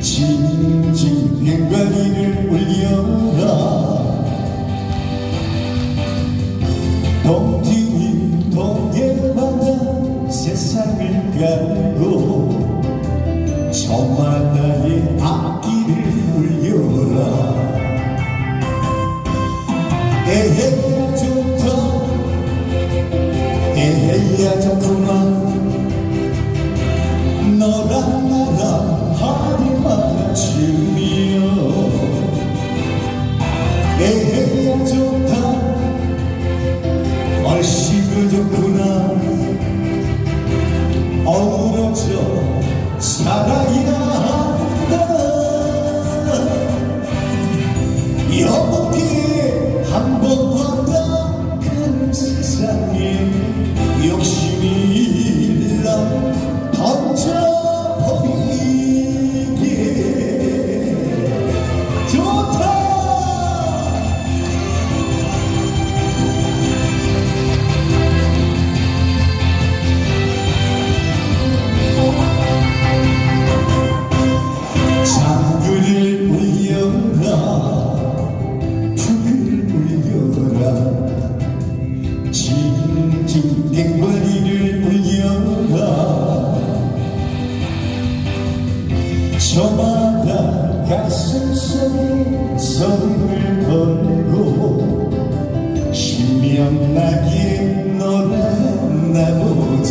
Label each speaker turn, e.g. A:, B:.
A: 진진 행가기를 울려라. 동티인 동에 맞아 세상을 가고 정말 나의 악기를 울려라. 에헤야 좋다. 에헤야 좋구나. 너랑 나랑 에헤야 좋다 얼씨구 좋구나. 어우러져. 한다 징징댕거리를 울려라. 저마다 가슴 속에 소리를 걸고 신명나게 놀아나보자